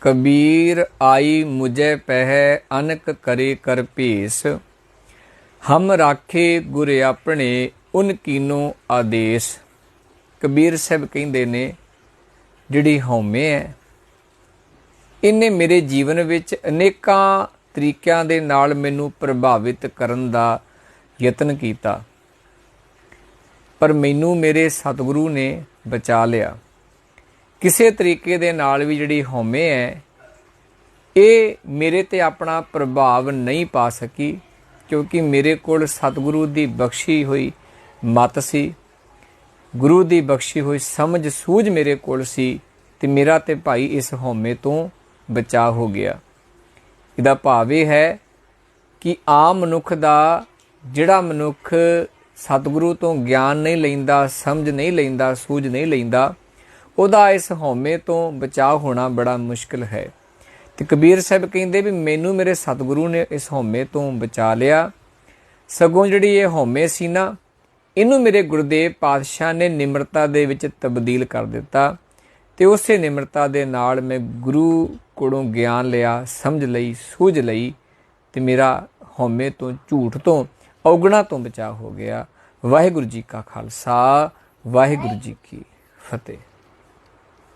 ਕਬੀਰ ਆਈ ਮੁਝੇ ਪਹਿ ਅਨਕ ਕਰੇ ਕਰ ਭੇਸ। ਹਮ ਰਾਖੇ ਗੁਰ ਆਪਣੇ, ਉਨ ਕੀਨੋ ਆਦੇਸ਼। ਕਬੀਰ ਸਾਹਿਬ ਕਹਿੰਦੇ ਨੇ, ਜਿਹੜੀ ਹਉਮੈ ਹੈ, ਇਹਨੇ ਮੇਰੇ ਜੀਵਨ ਵਿੱਚ ਅਨੇਕਾਂ ਤਰੀਕਿਆਂ ਦੇ ਨਾਲ ਮੈਨੂੰ ਪ੍ਰਭਾਵਿਤ ਕਰਨ ਦਾ ਯਤਨ ਕੀਤਾ। ਪਰ ਮੈਨੂੰ ਮੇਰੇ ਸਤਿਗੁਰੂ ਨੇ ਬਚਾ ਲਿਆ। ਕਿਸੇ ਤਰੀਕੇ ਦੇ ਨਾਲ ਵੀ ਜਿਹੜੀ ਹਉਮੈ ਹੈ, ਇਹ ਮੇਰੇ ਤੇ ਆਪਣਾ ਪ੍ਰਭਾਵ ਨਹੀਂ ਪਾ ਸਕੀ, ਕਿਉਂਕਿ ਮੇਰੇ ਕੋਲ ਸਤਿਗੁਰੂ ਦੀ ਬਖਸ਼ੀ ਹੋਈ ਮਤ ਸੀ, ਗੁਰੂ ਦੀ ਬਖਸ਼ੀ ਹੋਈ ਸਮਝ ਸੂਝ ਮੇਰੇ ਕੋਲ ਸੀ ਤੇ ਮੇਰਾ ਤੇ ਭਾਈ ਇਸ ਹਉਮੈ ਤੋਂ ਬਚਾ ਹੋ ਗਿਆ। ਇਹਦਾ ਭਾਵ ਇਹ ਹੈ ਕਿ ਆਮ ਮਨੁੱਖ ਦਾ ਜਿਹੜਾ ਮਨੁੱਖ ਸਤਿਗੁਰੂ ਤੋਂ ਗਿਆਨ ਨਹੀਂ ਲੈਂਦਾ, ਸਮਝ ਨਹੀਂ ਲੈਂਦਾ, ਸੂਝ ਨਹੀਂ ਲੈਂਦਾ ਉਹਦਾ ਇਸ ਹਉਮੈ ਤੋਂ ਬਚਾਅ ਹੋਣਾ ਬੜਾ ਮੁਸ਼ਕਲ ਹੈ। ਤੇ ਕਬੀਰ ਸਾਹਿਬ ਕਹਿੰਦੇ ਵੀ ਮੈਨੂੰ ਮੇਰੇ ਸਤਿਗੁਰੂ ਨੇ ਇਸ ਹਉਮੈ ਤੋਂ ਬਚਾ ਲਿਆ। ਸਗੋਂ ਜਿਹੜੀ ਇਹ ਹਉਮੈ ਸੀ ਨਾ, ਇਹਨੂੰ ਮੇਰੇ ਗੁਰਦੇਵ ਪਾਤਸ਼ਾਹ ਨੇ ਨਿਮਰਤਾ ਦੇ ਵਿੱਚ ਤਬਦੀਲ ਕਰ ਦਿੱਤਾ ਤੇ ਉਸੇ ਨਿਮਰਤਾ ਦੇ ਨਾਲ ਮੈਂ ਗੁਰੂ ਕੋਲੋਂ ਗਿਆਨ ਲਿਆ, ਸਮਝ ਲਈ, ਸੂਝ ਲਈ ਤੇ ਮੇਰਾ ਹਉਮੈ ਤੋਂ ਝੂਠ ਤੋਂ, ਔਗਣਾ ਤੋਂ ਬਚਾ ਹੋ ਗਿਆ। ਵਾਹਿਗੁਰੂ ਜੀ ਕਾ ਖਾਲਸਾ, ਵਾਹਿਗੁਰੂ ਜੀ ਕੀ ਫਤਿਹ।